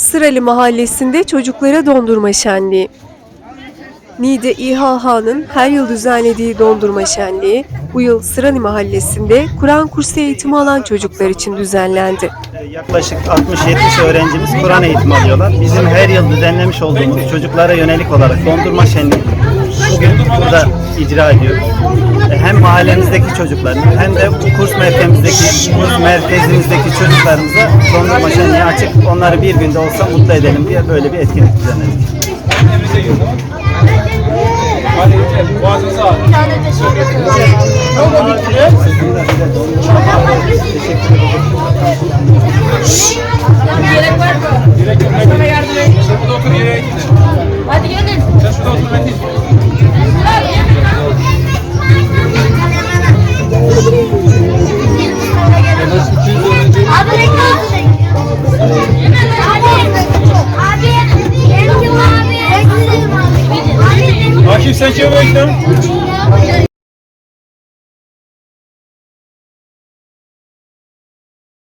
Sıralı Mahallesi'nde çocuklara dondurma şenliği. Niğde İHH'nın her yıl düzenlediği dondurma şenliği bu yıl Sıralı Mahallesi'nde Kur'an kursu eğitimi alan çocuklar için düzenlendi. Yaklaşık 60-70 öğrencimiz Kur'an eğitimi alıyorlar. Bizim her yıl düzenlemiş olduğumuz çocuklara yönelik olarak dondurma şenliği bugün burada icra ediyoruz. E, Hem mahallemizdeki çocukların hem de bu kurs merkezimizdeki, kurs merkezimizdeki çocuklarımıza dondurma şenliği açık. Onları bir günde olsa mutlu edelim diye böyle bir etkinlik düzenledik. Gerek Akif sen bekliyorsun?